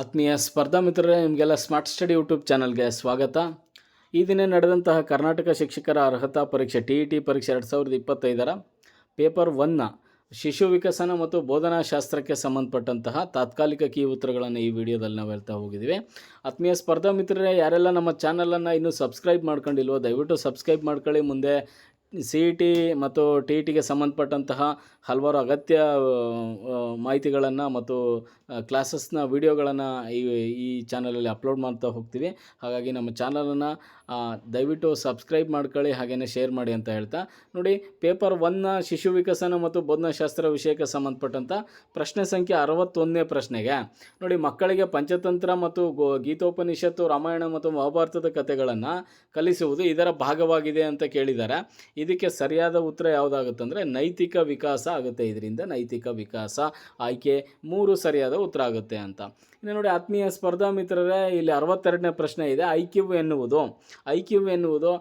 ಆತ್ಮೀಯ ಸ್ಪರ್ಧಾ ಮಿತ್ರರೇ, ನಿಮಗೆಲ್ಲ ಸ್ಮಾರ್ಟ್ ಸ್ಟಡಿ ಯೂಟ್ಯೂಬ್ ಚಾನಲ್ಗೆ ಸ್ವಾಗತ. ಈ ದಿನ ನಡೆದಂತಹ ಕರ್ನಾಟಕ ಶಿಕ್ಷಕರ ಅರ್ಹತಾ ಪರೀಕ್ಷೆ ಟಿ ಇ ಟಿ ಪರೀಕ್ಷೆ ಎರಡು ಸಾವಿರದ ಇಪ್ಪತ್ತೈದರ ಪೇಪರ್ ಒನ್ನ ಶಿಶು ವಿಕಸನ ಮತ್ತು ಬೋಧನಾ ಶಾಸ್ತ್ರಕ್ಕೆ ಸಂಬಂಧಪಟ್ಟಂತಹ ತಾತ್ಕಾಲಿಕ ಕೀ ಉತ್ತರಗಳನ್ನು ಈ ವಿಡಿಯೋದಲ್ಲಿ ನಾವು ಹೇಳ್ತಾ ಹೋಗಿದ್ದೀವಿ. ಆತ್ಮೀಯ ಸ್ಪರ್ಧಾ ಮಿತ್ರರೇ, ಯಾರೆಲ್ಲ ನಮ್ಮ ಚಾನಲನ್ನು ಇನ್ನೂ ಸಬ್ಸ್ಕ್ರೈಬ್ ಮಾಡ್ಕೊಂಡಿಲ್ವೋ, ದಯವಿಟ್ಟು ಸಬ್ಸ್ಕ್ರೈಬ್ ಮಾಡ್ಕೊಳ್ಳಿ. ಮುಂದೆ ಸಿ ಇ ಟಿ ಮತ್ತು ಟಿ ಇ ಟಿಗೆ ಸಂಬಂಧಪಟ್ಟಂತಹ ಹಲವಾರು ಅಗತ್ಯ ಮಾಹಿತಿಗಳನ್ನು ಮತ್ತು ಕ್ಲಾಸಸ್ನ ವಿಡಿಯೋಗಳನ್ನು ಈ ಈ ಚಾನಲಲ್ಲಿ ಅಪ್ಲೋಡ್ ಮಾಡ್ತಾ ಹೋಗ್ತೀವಿ. ಹಾಗಾಗಿ ನಮ್ಮ ಚಾನಲನ್ನು ದಯವಿಟ್ಟು ಸಬ್ಸ್ಕ್ರೈಬ್ ಮಾಡ್ಕೊಳ್ಳಿ ಹಾಗೆಯೇ ಶೇರ್ ಮಾಡಿ ಅಂತ ಹೇಳ್ತಾ. ನೋಡಿ ಪೇಪರ್ ಒನ್ನ ಶಿಶು ವಿಕಸನ ಮತ್ತು ಬೋಧನಾಶಾಸ್ತ್ರ ವಿಷಯಕ್ಕೆ ಸಂಬಂಧಪಟ್ಟಂಥ ಪ್ರಶ್ನೆ ಸಂಖ್ಯೆ ಅರವತ್ತೊಂದನೇ ಪ್ರಶ್ನೆಗೆ. ನೋಡಿ, ಮಕ್ಕಳಿಗೆ ಪಂಚತಂತ್ರ ಮತ್ತು ಗೋ, ಗೀತೋಪನಿಷತ್ತು, ರಾಮಾಯಣ ಮತ್ತು ಮಹಾಭಾರತದ ಕಥೆಗಳನ್ನು ಕಲಿಸುವುದು ಇದರ ಭಾಗವಾಗಿದೆ ಅಂತ ಕೇಳಿದ್ದಾರೆ. ಇದಕ್ಕೆ ಸರಿಯಾದ ಉತ್ತರ ಯಾವುದಾಗುತ್ತಂದರೆ ನೈತಿಕ ವಿಕಾಸ ಆಗುತ್ತೆ. ಇದರಿಂದ ನೈತಿಕ ವಿಕಾಸ ಆಯ್ಕೆ ಮೂರು ಸರಿಯಾದ ಉತ್ತರ ಆಗುತ್ತೆ ಅಂತ. ಇನ್ನು ನೋಡಿ, ಆತ್ಮೀಯ ಸ್ಪರ್ಧಾ ಮಿತ್ರರೇ, ಇಲ್ಲಿ ಅರವತ್ತೆರಡನೇ ಪ್ರಶ್ನೆ ಇದೆ. ಐ ಕ್ಯೂ ಎನ್ನುವುದು ಐ ಕ್ಯೂ ಎನ್ನುವುದು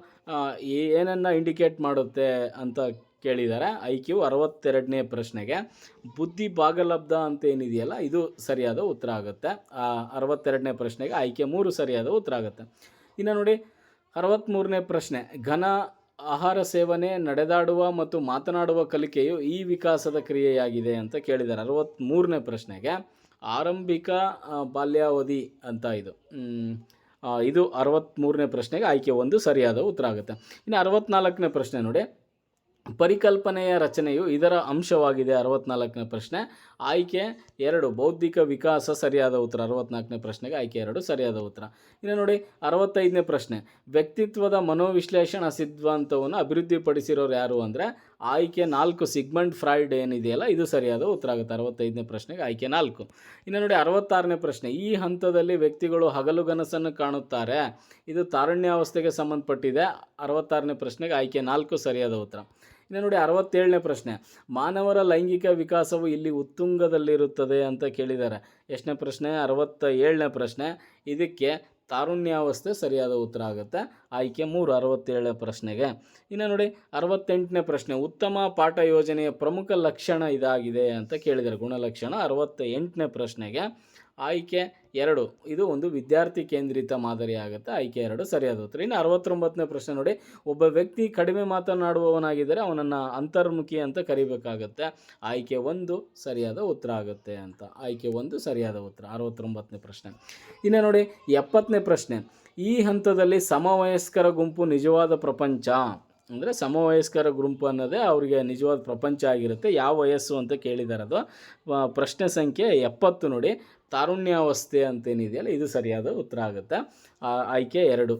ಏನನ್ನು ಇಂಡಿಕೇಟ್ ಮಾಡುತ್ತೆ ಅಂತ ಕೇಳಿದ್ದಾರೆ ಐ ಕ್ಯೂ ಅರವತ್ತೆರಡನೇ ಪ್ರಶ್ನೆಗೆ. ಬುದ್ಧಿ ಭಾಗಲಬ್ಧ ಅಂತ ಏನಿದೆಯಲ್ಲ ಇದು ಸರಿಯಾದ ಉತ್ತರ ಆಗುತ್ತೆ. ಅರವತ್ತೆರಡನೇ ಪ್ರಶ್ನೆಗೆ ಆಯ್ಕೆ ಮೂರು ಸರಿಯಾದ ಉತ್ತರ ಆಗುತ್ತೆ. ಇನ್ನು ನೋಡಿ ಅರವತ್ತ್ಮೂರನೇ ಪ್ರಶ್ನೆ, ಘನ ಆಹಾರ ಸೇವನೆ, ನಡೆದಾಡುವ ಮತ್ತು ಮಾತನಾಡುವ ಕಲಿಕೆಯು ಈ ವಿಕಾಸದ ಕ್ರಿಯೆಯಾಗಿದೆ ಅಂತ ಕೇಳಿದ್ದಾರೆ. ಅರವತ್ತ್ಮೂರನೇ ಪ್ರಶ್ನೆಗೆ ಆರಂಭಿಕ ಬಾಲ್ಯಾವಧಿ ಅಂತ ಇದು. ಇದು ಅರವತ್ತ್ಮೂರನೇ ಪ್ರಶ್ನೆಗೆ ಆಯ್ಕೆ ಒಂದು ಸರಿಯಾದ ಉತ್ತರ ಆಗುತ್ತೆ. ಇನ್ನು ಅರವತ್ತ್ನಾಲ್ಕನೇ ಪ್ರಶ್ನೆ ನೋಡಿ. ಪರಿಕಲ್ಪನೆಯ ರಚನೆಯು ಇದರ ಅಂಶವಾಗಿದೆ. ಅರವತ್ನಾಲ್ಕನೇ ಪ್ರಶ್ನೆ. ಆಯ್ಕೆ ಎರಡು. ಬೌದ್ಧಿಕ ವಿಕಾಸ ಸರಿಯಾದ ಉತ್ತರ. ಅರವತ್ನಾಲ್ಕನೇ ಪ್ರಶ್ನೆಗೆ ಆಯ್ಕೆ ಎರಡು. ಸರಿಯಾದ ಉತ್ತರ. ಇನ್ನು ನೋಡಿ, ಅರವತ್ತೈದನೇ ಪ್ರಶ್ನೆ. ವ್ಯಕ್ತಿತ್ವದ ಮನೋವಿಶ್ಲೇಷಣಾ ಸಿದ್ಧಾಂತವನ್ನು ಅಭಿವೃದ್ಧಿಪಡಿಸಿರೋರು ಯಾರು ಅಂದರೆ, ಆಯ್ಕೆ ನಾಲ್ಕು ಸಿಗ್ಮೆಂಟ್ ಫ್ರಾಯ್ಡ್ ಏನಿದೆಯಲ್ಲ, ಇದು ಸರಿಯಾದ ಉತ್ತರ ಆಗುತ್ತೆ. ಅರವತ್ತೈದನೇ ಪ್ರಶ್ನೆಗೆ ಆಯ್ಕೆ ನಾಲ್ಕು. ಇನ್ನು ನೋಡಿ, ಅರವತ್ತಾರನೇ ಪ್ರಶ್ನೆ. ಈ ಹಂತದಲ್ಲಿ ವ್ಯಕ್ತಿಗಳು ಹಗಲುಗನಸನ್ನು ಕಾಣುತ್ತಾರೆ. ಇದು ತಾರಣ್ಯಾವಸ್ಥೆಗೆ ಸಂಬಂಧಪಟ್ಟಿದೆ. ಅರವತ್ತಾರನೇ ಪ್ರಶ್ನೆಗೆ ಆಯ್ಕೆ ನಾಲ್ಕು ಸರಿಯಾದ ಉತ್ತರ. ಇನ್ನು ನೋಡಿ ಅರವತ್ತೇಳನೇ ಪ್ರಶ್ನೆ. ಮಾನವರ ಲೈಂಗಿಕ ವಿಕಾಸವು ಇಲ್ಲಿ ಉತ್ತುಂಗದಲ್ಲಿರುತ್ತದೆ ಅಂತ ಕೇಳಿದ್ದಾರೆ. ಎಷ್ಟನೇ ಪ್ರಶ್ನೆ? ಅರವತ್ತ ಏಳನೇ ಪ್ರಶ್ನೆ. ಇದಕ್ಕೆ ತಾರುಣ್ಯಾವಸ್ಥೆ ಸರಿಯಾದ ಉತ್ತರ ಆಗುತ್ತೆ. ಆಯ್ಕೆ ಮೂರು, ಅರವತ್ತೇಳನೇ ಪ್ರಶ್ನೆಗೆ. ಇನ್ನು ನೋಡಿ ಅರವತ್ತೆಂಟನೇ ಪ್ರಶ್ನೆ. ಉತ್ತಮ ಪಾಠ ಯೋಜನೆಯ ಪ್ರಮುಖ ಲಕ್ಷಣ ಇದಾಗಿದೆ ಅಂತ ಕೇಳಿದ್ದಾರೆ. ಗುಣಲಕ್ಷಣ ಅರವತ್ತ ಎಂಟನೇ ಪ್ರಶ್ನೆಗೆ. ಆಯ್ಕೆ ಎರಡು. ಇದು ಒಂದು ವಿದ್ಯಾರ್ಥಿ ಕೇಂದ್ರಿತ ಮಾದರಿ ಆಗುತ್ತೆ. ಆಯ್ಕೆ ಎರಡು ಸರಿಯಾದ ಉತ್ತರ. ಇನ್ನು ಅರವತ್ತೊಂಬತ್ತನೇ ಪ್ರಶ್ನೆ ನೋಡಿ. ಒಬ್ಬ ವ್ಯಕ್ತಿ ಕಡಿಮೆ ಮಾತನಾಡುವವನಾಗಿದ್ದರೆ ಅವನನ್ನು ಅಂತರ್ಮುಖಿ ಅಂತ ಕರಿಬೇಕಾಗತ್ತೆ. ಆಯ್ಕೆ ಒಂದು ಸರಿಯಾದ ಉತ್ತರ ಆಗುತ್ತೆ ಅಂತ. ಆಯ್ಕೆ ಒಂದು ಸರಿಯಾದ ಉತ್ತರ. ಅರವತ್ತೊಂಬತ್ತನೇ ಪ್ರಶ್ನೆ. ಇನ್ನು ನೋಡಿ, ಎಪ್ಪತ್ತನೇ ಪ್ರಶ್ನೆ. ಈ ಹಂತದಲ್ಲಿ ಸಮವಯಸ್ಕರ ಗುಂಪು ನಿಜವಾದ ಪ್ರಪಂಚ? ಅಂದರೆ ಸಮವಯಸ್ಕರ ಗುಂಪು ಅನ್ನೋದೇ ಅವರಿಗೆ ನಿಜವಾದ ಪ್ರಪಂಚ ಆಗಿರುತ್ತೆ. ಯಾವ ವಯಸ್ಸು ಅಂತ ಕೇಳಿದಾರದು ಪ್ರಶ್ನೆ ಸಂಖ್ಯೆ ಎಪ್ಪತ್ತು ನೋಡಿ. ತಾರುಣ್ಯಾವಸ್ಥೆ ಅಂತೇನಿದೆಯಲ್ಲ, ಇದು ಸರಿಯಾದ ಉತ್ತರ ಆಗುತ್ತೆ. ಆಯ್ಕೆ ಎರಡು.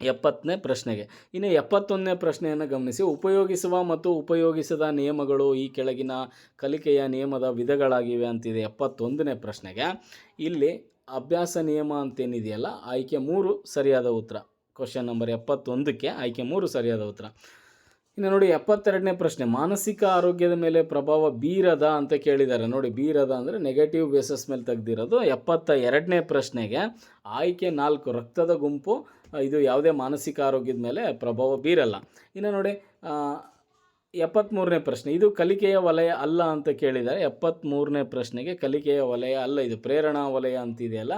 ಎಪ್ಪತ್ತನೇ ಪ್ರಶ್ನೆಗೆ. ಇನ್ನು ಎಪ್ಪತ್ತೊಂದನೇ ಪ್ರಶ್ನೆಯನ್ನು ಗಮನಿಸಿ. ಉಪಯೋಗಿಸುವ ಮತ್ತು ಉಪಯೋಗಿಸದ ನಿಯಮಗಳು ಈ ಕೆಳಗಿನ ಕಲಿಕೆಯ ನಿಯಮದ ವಿಧಗಳಾಗಿವೆ ಅಂತಿದೆ ಎಪ್ಪತ್ತೊಂದನೇ ಪ್ರಶ್ನೆಗೆ. ಇಲ್ಲಿ ಅಭ್ಯಾಸ ನಿಯಮ ಅಂತೇನಿದೆಯಲ್ಲ, ಆಯ್ಕೆ ಮೂರು ಸರಿಯಾದ ಉತ್ತರ. ಕ್ವಶನ್ ನಂಬರ್ ಎಪ್ಪತ್ತೊಂದಕ್ಕೆ ಆಯ್ಕೆ ಮೂರು ಸರಿಯಾದ ಉತ್ತರ. ಇನ್ನು ನೋಡಿ, ಎಪ್ಪತ್ತೆರಡನೇ ಪ್ರಶ್ನೆ, ಮಾನಸಿಕ ಆರೋಗ್ಯದ ಮೇಲೆ ಪ್ರಭಾವ ಬೀರದ ಅಂತ ಕೇಳಿದ್ದಾರೆ. ನೋಡಿ, ಬೀರದ ಅಂದರೆ ನೆಗೆಟಿವ್ ಬೇಸಸ್ ಮೇಲೆ ತೆಗೆದಿರೋದು. ಎಪ್ಪತ್ತ ಎರಡನೇ ಪ್ರಶ್ನೆಗೆ ಆಯ್ಕೆ ನಾಲ್ಕು, ರಕ್ತದ ಗುಂಪು ಇದು ಯಾವುದೇ ಮಾನಸಿಕ ಆರೋಗ್ಯದ ಮೇಲೆ ಪ್ರಭಾವ ಬೀರಲ್ಲ. ಇನ್ನು ನೋಡಿ ಎಪ್ಪತ್ತ್ಮೂರನೇ ಪ್ರಶ್ನೆ, ಇದು ಕಲಿಕೆಯ ವಲಯ ಅಲ್ಲ ಅಂತ ಕೇಳಿದ್ದಾರೆ. ಎಪ್ಪತ್ತ್ಮೂರನೇ ಪ್ರಶ್ನೆಗೆ ಕಲಿಕೆಯ ವಲಯ ಅಲ್ಲ, ಇದು ಪ್ರೇರಣಾ ವಲಯ ಅಂತಿದೆಯಲ್ಲ.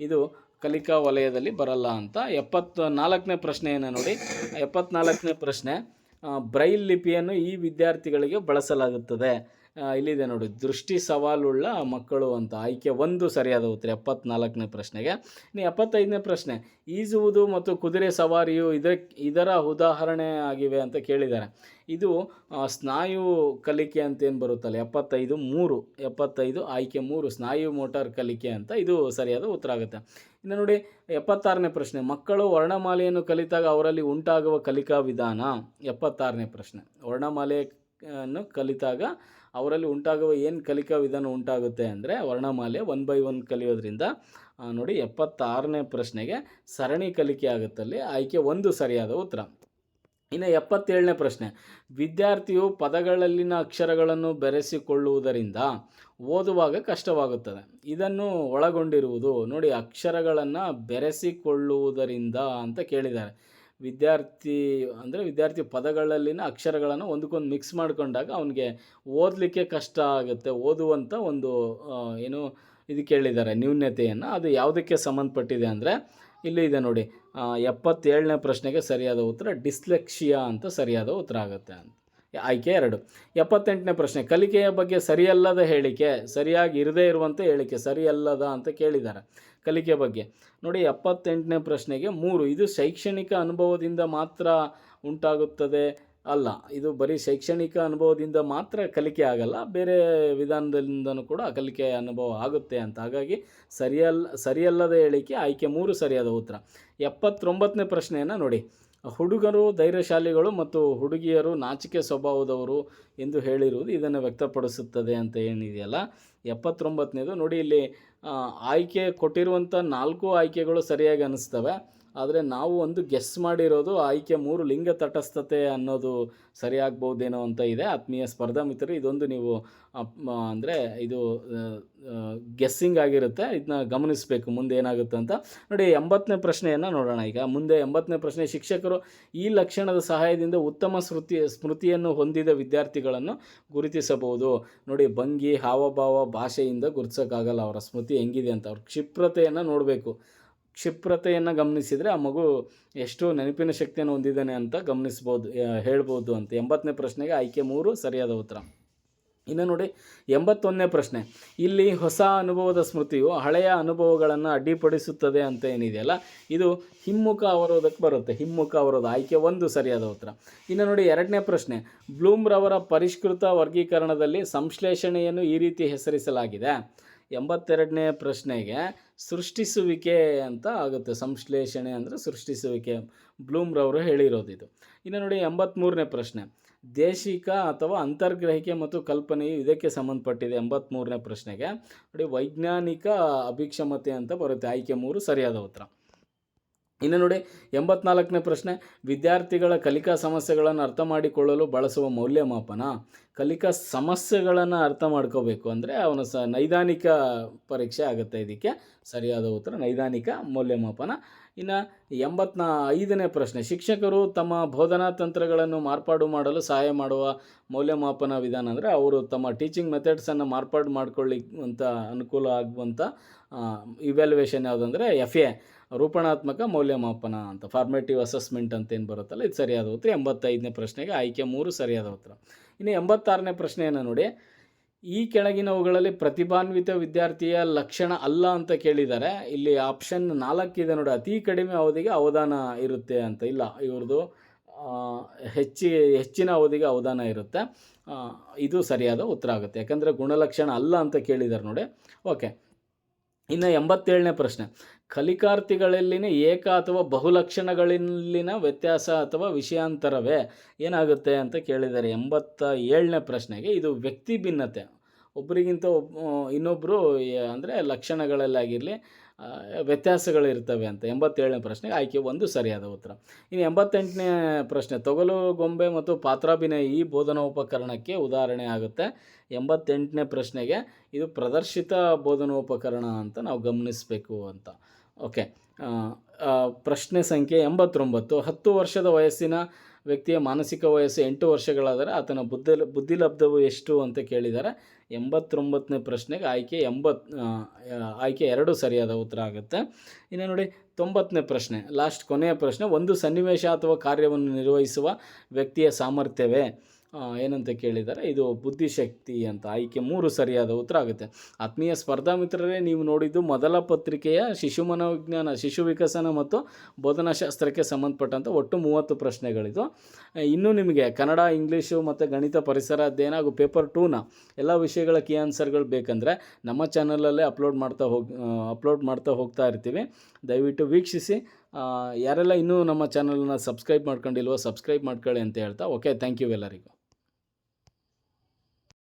ಇದು ಕಲಿಕಾ ವಲಯದಲ್ಲಿ ಬರಲ್ಲ ಅಂತ. ಎಪ್ಪತ್ತ ನಾಲ್ಕನೇ ಪ್ರಶ್ನೆಯನ್ನು ನೋಡಿ. ಎಪ್ಪತ್ನಾಲ್ಕನೇ ಪ್ರಶ್ನೆ ಬ್ರೈಲ್ ಲಿಪಿಯನ್ನು ಈ ವಿದ್ಯಾರ್ಥಿಗಳಿಗೆ ಬಳಸಲಾಗುತ್ತದೆ. ಇಲ್ಲಿದೆ ನೋಡಿ, ದೃಷ್ಟಿ ಸವಾಲುಳ್ಳ ಮಕ್ಕಳು ಅಂತ ಆಯ್ಕೆ ಒಂದು ಸರಿಯಾದ ಉತ್ತರ, ಎಪ್ಪತ್ನಾಲ್ಕನೇ ಪ್ರಶ್ನೆಗೆ. ಇನ್ನು ಎಪ್ಪತ್ತೈದನೇ ಪ್ರಶ್ನೆ, ಈಜುವುದು ಮತ್ತು ಕುದುರೆ ಸವಾರಿಯು ಇದಕ್ಕೆ ಇದರ ಉದಾಹರಣೆ ಆಗಿವೆ ಅಂತ ಕೇಳಿದ್ದಾರೆ. ಇದು ಸ್ನಾಯು ಕಲಿಕೆ ಅಂತ ಏನು ಬರುತ್ತಲ್ಲ, ಎಪ್ಪತ್ತೈದು ಮೂರು, ಎಪ್ಪತ್ತೈದು ಆಯ್ಕೆ ಮೂರು, ಸ್ನಾಯು ಮೋಟಾರ್ ಕಲಿಕೆ ಅಂತ ಇದು ಸರಿಯಾದ ಉತ್ತರ ಆಗುತ್ತೆ. ಇನ್ನು ನೋಡಿ, ಎಪ್ಪತ್ತಾರನೇ ಪ್ರಶ್ನೆ, ಮಕ್ಕಳು ವರ್ಣಮಾಲೆಯನ್ನು ಕಲಿತಾಗ ಅವರಲ್ಲಿ ಉಂಟಾಗುವ ಕಲಿಕಾ ವಿಧಾನ, ಎಪ್ಪತ್ತಾರನೇ ಪ್ರಶ್ನೆ. ವರ್ಣಮಾಲೆಯನ್ನು ಕಲಿತಾಗ ಅವರಲ್ಲಿ ಉಂಟಾಗುವ ಏನು ಕಲಿಕಾ ವಿಧಾನ ಉಂಟಾಗುತ್ತೆ ಅಂದರೆ ವರ್ಣಮಾಲೆ ಒನ್ ಬೈ ಒನ್ ಕಲಿಯೋದ್ರಿಂದ ನೋಡಿ ಎಪ್ಪತ್ತಾರನೇ ಪ್ರಶ್ನೆಗೆ ಸರಣಿ ಕಲಿಕೆ ಆಗುತ್ತಲ್ಲಿ ಆಯ್ಕೆ ಒಂದು ಸರಿಯಾದ ಉತ್ತರ. ಇನ್ನು ಎಪ್ಪತ್ತೇಳನೇ ಪ್ರಶ್ನೆ, ವಿದ್ಯಾರ್ಥಿಯು ಪದಗಳಲ್ಲಿನ ಅಕ್ಷರಗಳನ್ನು ಬೆರೆಸಿಕೊಳ್ಳುವುದರಿಂದ ಓದುವಾಗ ಕಷ್ಟವಾಗುತ್ತದೆ. ಇದನ್ನು ಒಳಗೊಂಡಿರುವುದು, ನೋಡಿ ಅಕ್ಷರಗಳನ್ನು ಬೆರೆಸಿಕೊಳ್ಳುವುದರಿಂದ ಅಂತ ಕೇಳಿದ್ದಾರೆ. ವಿದ್ಯಾರ್ಥಿ ಅಂದರೆ ವಿದ್ಯಾರ್ಥಿ ಪದಗಳಲ್ಲಿನ ಅಕ್ಷರಗಳನ್ನು ಒಂದಕ್ಕೊಂದು ಮಿಕ್ಸ್ ಮಾಡ್ಕೊಂಡಾಗ ಅವನಿಗೆ ಓದಲಿಕ್ಕೆ ಕಷ್ಟ ಆಗುತ್ತೆ. ಓದುವಂಥ ಒಂದು ಏನು ಇದು ಕೇಳಿದ್ದಾರೆ ನ್ಯೂನ್ಯತೆಯನ್ನು ಅದು ಯಾವುದಕ್ಕೆ ಸಂಬಂಧಪಟ್ಟಿದೆ ಅಂದರೆ, ಇಲ್ಲಿ ಇದೆ ನೋಡಿ ಎಪ್ಪತ್ತೇಳನೇ ಪ್ರಶ್ನೆಗೆ ಸರಿಯಾದ ಉತ್ತರ ಡಿಸ್ಲೆಕ್ಷಿಯಾ ಅಂತ ಸರಿಯಾದ ಉತ್ತರ ಆಗುತ್ತೆ ಅಂತ. ಆಯ್ಕೆ ಎರಡು. ಎಪ್ಪತ್ತೆಂಟನೇ ಪ್ರಶ್ನೆ, ಕಲಿಕೆಯ ಬಗ್ಗೆ ಸರಿಯಲ್ಲದ ಹೇಳಿಕೆ, ಸರಿಯಾಗಿ ಇರದೇ ಇರುವಂಥ ಹೇಳಿಕೆ ಸರಿಯಲ್ಲದ ಅಂತ ಕೇಳಿದ್ದಾರೆ. ಕಲಿಕೆ ಬಗ್ಗೆ. ನೋಡಿ, ಎಪ್ಪತ್ತೆಂಟನೇ ಪ್ರಶ್ನೆಗೆ ಮೂರು. ಇದು ಶೈಕ್ಷಣಿಕ ಅನುಭವದಿಂದ ಮಾತ್ರ ಉಂಟಾಗುತ್ತದೆ. ಅಲ್ಲ, ಇದು ಬರೀ ಶೈಕ್ಷಣಿಕ ಅನುಭವದಿಂದ ಮಾತ್ರ ಕಲಿಕೆ ಆಗಲ್ಲ, ಬೇರೆ ವಿಧಾನದಿಂದನೂ ಕೂಡ ಕಲಿಕೆ ಅನುಭವ ಆಗುತ್ತೆ ಅಂತ. ಹಾಗಾಗಿ ಸರಿಯಲ್ಲ ಸರಿಯಲ್ಲದ ಹೇಳಿಕೆ, ಆಯ್ಕೆ ಮೂರು ಸರಿಯಾದ ಉತ್ತರ. ಎಪ್ಪತ್ತೊಂಬತ್ತನೇ ಪ್ರಶ್ನೆಯನ್ನು ನೋಡಿ. ಹುಡುಗರು, ಧೈರ್ಯಶಾಲಿಗಳು ಮತ್ತು ಹುಡುಗಿಯರು ನಾಚಿಕೆ ಸ್ವಭಾವದವರು ಎಂದು ಹೇಳಿರುವುದು ಇದನ್ನು ವ್ಯಕ್ತಪಡಿಸುತ್ತದೆ ಅಂತ ಏನಿದೆಯಲ್ಲ, ಎಪ್ಪತ್ತೊಂಬತ್ತನೇದು. ನೋಡಿ, ಇಲ್ಲಿ ಆಯ್ಕೆ ಕೊಟ್ಟಿರುವಂಥ ನಾಲ್ಕು ಆಯ್ಕೆಗಳು ಸರಿಯಾಗಿ ಅನ್ನಿಸ್ತವೆ ಆದರೆ ನಾವು ಒಂದು ಗೆಸ್ ಮಾಡಿರೋದು ಆಯ್ಕೆ ಮೂರು ಲಿಂಗ ತಟಸ್ಥತೆ ಅನ್ನೋದು ಸರಿಯಾಗ್ಬೋದೇನೋ ಅಂತ ಇದೆ. ಆತ್ಮೀಯ ಸ್ಪರ್ಧಾ ಮಿತ್ರರು, ಇದೊಂದು ನೀವು ಅಂದರೆ ಇದು ಗೆಸ್ಸಿಂಗ್ ಆಗಿರುತ್ತೆ. ಇದನ್ನ ಗಮನಿಸಬೇಕು, ಮುಂದೆ ಏನಾಗುತ್ತೆ ಅಂತ. ನೋಡಿ, ಎಂಬತ್ತನೇ ಪ್ರಶ್ನೆಯನ್ನು ನೋಡೋಣ ಈಗ. ಮುಂದೆ ಎಂಬತ್ತನೇ ಪ್ರಶ್ನೆ, ಶಿಕ್ಷಕರು ಈ ಲಕ್ಷಣದ ಸಹಾಯದಿಂದ ಉತ್ತಮ ಸ್ಮೃತಿ, ಸ್ಮೃತಿಯನ್ನು ಹೊಂದಿದ ವಿದ್ಯಾರ್ಥಿಗಳನ್ನು ಗುರುತಿಸಬಹುದು. ನೋಡಿ, ಭಂಗಿ, ಹಾವಭಾವ ಭಾಷೆಯಿಂದ ಗುರುತಿಸೋಕ್ಕಾಗಲ್ಲ ಅವರ ಸ್ಮೃತಿ ಹೆಂಗಿದೆ ಅಂತ. ಅವ್ರ ಕ್ಷಿಪ್ರತೆಯನ್ನು ನೋಡಬೇಕು. ಕ್ಷಿಪ್ರತೆಯನ್ನು ಗಮನಿಸಿದರೆ ಆ ಮಗು ಎಷ್ಟು ನೆನಪಿನ ಶಕ್ತಿಯನ್ನು ಹೊಂದಿದ್ದಾನೆ ಅಂತ ಗಮನಿಸ್ಬೋದು ಹೇಳ್ಬೋದು ಅಂತ. ಎಂಬತ್ತನೇ ಪ್ರಶ್ನೆಗೆ ಆಯ್ಕೆ ಮೂರು, ಸರಿಯಾದ ಉತ್ತರ. ಇನ್ನು ನೋಡಿ, ಎಂಬತ್ತೊಂದನೇ ಪ್ರಶ್ನೆ. ಇಲ್ಲಿ ಹೊಸ ಅನುಭವದ ಸ್ಮೃತಿಯು ಹಳೆಯ ಅನುಭವಗಳನ್ನು ಅಡ್ಡಿಪಡಿಸುತ್ತದೆ ಅಂತ ಏನಿದೆಯಲ್ಲ ಇದು ಹಿಮ್ಮುಖ ಅವರೋಧಕ್ಕೆ ಬರುತ್ತೆ. ಹಿಮ್ಮುಖ ಅವರೋಧ. ಆಯ್ಕೆ ಒಂದು, ಸರಿಯಾದ ಉತ್ತರ. ಇನ್ನು ನೋಡಿ, ಎರಡನೇ ಪ್ರಶ್ನೆ. ಬ್ಲೂಮ್ರವರ ಪರಿಷ್ಕೃತ ವರ್ಗೀಕರಣದಲ್ಲಿ ಸಂಶ್ಲೇಷಣೆಯನ್ನು ಈ ರೀತಿ ಹೆಸರಿಸಲಾಗಿದೆ. ಎಂಬತ್ತೆರಡನೇ ಪ್ರಶ್ನೆಗೆ ಸೃಷ್ಟಿಸುವಿಕೆ ಅಂತ ಆಗುತ್ತೆ. ಸಂಶ್ಲೇಷಣೆ ಅಂದರೆ ಸೃಷ್ಟಿಸುವಿಕೆ. ಬ್ಲೂಮ್ರವರು ಹೇಳಿರೋದು ಇದು. ಇನ್ನು ನೋಡಿ ಎಂಬತ್ತ್ಮೂರನೇ ಪ್ರಶ್ನೆ. ದೇಶಿಕ ಅಥವಾ ಅಂತರ್ಗ್ರಹಿಕೆ ಮತ್ತು ಕಲ್ಪನೆಯು ಇದಕ್ಕೆ ಸಂಬಂಧಪಟ್ಟಿದೆ. ಎಂಬತ್ತ್ಮೂರನೇ ಪ್ರಶ್ನೆಗೆ. ನೋಡಿ ವೈಜ್ಞಾನಿಕ ಅಭಿಕ್ಷಮತೆ ಅಂತ ಬರುತ್ತೆ. ಆಯ್ಕೆ ಮೂರು ಸರಿಯಾದ ಉತ್ತರ. ಇನ್ನು ನೋಡಿ, ಎಂಬತ್ನಾಲ್ಕನೇ ಪ್ರಶ್ನೆ. ವಿದ್ಯಾರ್ಥಿಗಳ ಕಲಿಕಾ ಸಮಸ್ಯೆಗಳನ್ನು ಅರ್ಥ ಮಾಡಿಕೊಳ್ಳಲು ಬಳಸುವ ಮೌಲ್ಯಮಾಪನ. ಕಲಿಕಾ ಸಮಸ್ಯೆಗಳನ್ನು ಅರ್ಥ ಮಾಡ್ಕೋಬೇಕು ಅಂದರೆ ಅವನ ಸ, ನೈದಾನಿಕ ಪರೀಕ್ಷೆ ಆಗುತ್ತೆ ಇದಕ್ಕೆ. ಸರಿಯಾದ ಉತ್ತರ, ನೈದಾನಿಕ ಮೌಲ್ಯಮಾಪನ. ಇನ್ನು ಎಂಬತ್ನ, ಐದನೇ ಪ್ರಶ್ನೆ. ಶಿಕ್ಷಕರು ತಮ್ಮ ಬೋಧನಾ ತಂತ್ರಗಳನ್ನು ಮಾರ್ಪಾಡು ಮಾಡಲು ಸಹಾಯ ಮಾಡುವ ಮೌಲ್ಯಮಾಪನ ವಿಧಾನ ಅಂದರೆ ಅವರು ತಮ್ಮ ಟೀಚಿಂಗ್ ಮೆಥಡ್ಸನ್ನು ಮಾರ್ಪಾಡು ಮಾಡ್ಕೊಳ್ಳಿ ಅಂತ ಅನುಕೂಲ ಆಗುವಂಥ ಇವ್ಯಾಲ್ಯುವೇಷನ್ ಯಾವುದಂದರೆ ಎಫ್ ಎ ರೂಪಣಾತ್ಮಕ ಮೌಲ್ಯಮಾಪನ ಅಂತ ಫಾರ್ಮೇಟಿವ್ ಅಸೆಸ್ಮೆಂಟ್ ಅಂತ ಏನು ಬರುತ್ತಲ್ಲ, ಇದು ಸರಿಯಾದ ಉತ್ತರ. ಎಂಬತ್ತೈದನೇ ಪ್ರಶ್ನೆಗೆ ಆಯ್ಕೆ ಮೂರು ಸರಿಯಾದ ಉತ್ತರ. ಇನ್ನು ಎಂಬತ್ತಾರನೇ ಪ್ರಶ್ನೆಯನ್ನು ನೋಡಿ. ಈ ಕೆಳಗಿನವುಗಳಲ್ಲಿ ಪ್ರತಿಭಾನ್ವಿತ ವಿದ್ಯಾರ್ಥಿಯ ಲಕ್ಷಣ ಅಲ್ಲ ಅಂತ ಕೇಳಿದ್ದಾರೆ. ಇಲ್ಲಿ ಆಪ್ಷನ್ ನಾಲ್ಕಿದೆ ನೋಡಿ. ಅತಿ ಕಡಿಮೆ ಅವಧಿಗೆ ಅವಧಾನ ಇರುತ್ತೆ ಅಂತ. ಇಲ್ಲ, ಇವ್ರದ್ದು ಹೆಚ್ಚಿ, ಹೆಚ್ಚಿನ ಅವಧಿಗೆ ಅವಧಾನ ಇರುತ್ತೆ. ಇದು ಸರಿಯಾದ ಉತ್ತರ ಆಗುತ್ತೆ. ಯಾಕಂದರೆ ಗುಣಲಕ್ಷಣ ಅಲ್ಲ ಅಂತ ಕೇಳಿದ್ದಾರೆ ನೋಡಿ. ಓಕೆ ಇನ್ನು ಎಂಬತ್ತೇಳನೇ ಪ್ರಶ್ನೆ. ಕಲಿಕಾರ್ಥಿಗಳಲ್ಲಿನ ಏಕ ಅಥವಾ ಬಹುಲಕ್ಷಣಗಳಲ್ಲಿನ ವ್ಯತ್ಯಾಸ ಅಥವಾ ವಿಷಯಾಂತರವೇ ಏನಾಗುತ್ತೆ ಅಂತ ಕೇಳಿದ್ದಾರೆ ಎಂಬತ್ತ ಏಳನೇ ಪ್ರಶ್ನೆಗೆ. ಇದು ವ್ಯಕ್ತಿ ಭಿನ್ನತೆ. ಒಬ್ಬರಿಗಿಂತ ಒಬ್ಬ ಇನ್ನೊಬ್ಬರು ಅಂದರೆ ಲಕ್ಷಣಗಳಲ್ಲಾಗಿರಲಿ ವ್ಯತ್ಯಾಸಗಳಿರ್ತವೆ ಅಂತ. ಎಂಬತ್ತೇಳನೇ ಪ್ರಶ್ನೆಗೆ ಆಯ್ಕೆ ಒಂದು ಸರಿಯಾದ ಉತ್ತರ. ಇನ್ನು ಎಂಬತ್ತೆಂಟನೇ ಪ್ರಶ್ನೆ, ತೊಗಲು, ಗೊಂಬೆ ಮತ್ತು ಪಾತ್ರಾಭಿನಯ ಈ ಬೋಧನೋಪಕರಣಕ್ಕೆ ಉದಾಹರಣೆ ಆಗುತ್ತೆ. ಎಂಬತ್ತೆಂಟನೇ ಪ್ರಶ್ನೆಗೆ ಇದು ಪ್ರದರ್ಶಿತ ಬೋಧನೋಪಕರಣ ಅಂತ ನಾವು ಗಮನಿಸಬೇಕು ಅಂತ. ಓಕೆ. ಪ್ರಶ್ನೆ ಸಂಖ್ಯೆ ಎಂಬತ್ತೊಂಬತ್ತು. ಹತ್ತು ವರ್ಷದ ವಯಸ್ಸಿನ ವ್ಯಕ್ತಿಯ ಮಾನಸಿಕ ವಯಸ್ಸು ಎಂಟು ವರ್ಷಗಳಾದರೆ ಆತನ ಬುದ್ಧಿ ಬುದ್ಧಿಲಬ್ಧವು ಎಷ್ಟು ಅಂತ ಕೇಳಿದ್ದಾರೆ ಎಂಬತ್ತೊಂಬತ್ತನೇ ಪ್ರಶ್ನೆಗೆ ಆಯ್ಕೆ ಎಂಬತ್ ಆ, ಆ, ಆಯ್ಕೆ ಎರಡು ಸರಿಯಾದ ಉತ್ತರ ಆಗುತ್ತೆ. ಇನ್ನು ನೋಡಿ ತೊಂಬತ್ತನೇ ಪ್ರಶ್ನೆ ಲಾಸ್ಟ್ ಕೊನೆಯ ಪ್ರಶ್ನೆ ಒಂದು ಸನ್ನಿವೇಶ ಅಥವಾ ಕಾರ್ಯವನ್ನು ನಿರ್ವಹಿಸುವ ವ್ಯಕ್ತಿಯ ಸಾಮರ್ಥ್ಯವೇ? ಏನಂತ ಕೇಳಿದ್ದಾರೆ ಇದು ಬುದ್ಧಿಶಕ್ತಿ ಅಂತ ಆಯ್ಕೆ ಮೂರು ಸರಿಯಾದ ಉತ್ತರ ಆಗುತ್ತೆ. ಆತ್ಮೀಯ ಸ್ಪರ್ಧಾ ಮಿತ್ರರೇ, ನೀವು ನೋಡಿದ್ದು ಮೊದಲ ಪತ್ರಿಕೆಯ ಶಿಶು ಮನೋವಿಜ್ಞಾನ, ಶಿಶು ವಿಕಸನ ಮತ್ತು ಬೋಧನಾಶಾಸ್ತ್ರಕ್ಕೆ ಸಂಬಂಧಪಟ್ಟಂಥ ಒಟ್ಟು ಮೂವತ್ತು ಪ್ರಶ್ನೆಗಳಿದು. ಇನ್ನೂ ನಿಮಗೆ ಕನ್ನಡ, ಇಂಗ್ಲೀಷು ಮತ್ತು ಗಣಿತ ಪರಿಸರ ಅಧ್ಯಯನ ಹಾಗೂ ಪೇಪರ್ ಟೂನ ಎಲ್ಲ ವಿಷಯಗಳ ಕೀ ಆನ್ಸರ್ಗಳು ಬೇಕಂದರೆ ನಮ್ಮ ಚಾನಲಲ್ಲೇ ಅಪ್ಲೋಡ್ ಮಾಡ್ತಾ ಹೋಗಿ ಅಪ್ಲೋಡ್ ಮಾಡ್ತಾ ಹೋಗ್ತಾ ಇರ್ತೀವಿ. ದಯವಿಟ್ಟು ವೀಕ್ಷಿಸಿ. ಯಾರೆಲ್ಲ ಇನ್ನೂ ನಮ್ಮ ಚಾನಲನ್ನ ಸಬ್ಸ್ಕ್ರೈಬ್ ಮಾಡ್ಕೊಂಡಿಲ್ವೋ ಸಬ್ಸ್ಕ್ರೈಬ್ ಮಾಡ್ಕೊಳ್ಳಿ ಅಂತ ಹೇಳ್ತಾ, ಓಕೆ, ಥ್ಯಾಂಕ್ ಯು ಎಲ್ಲರಿಗೂ.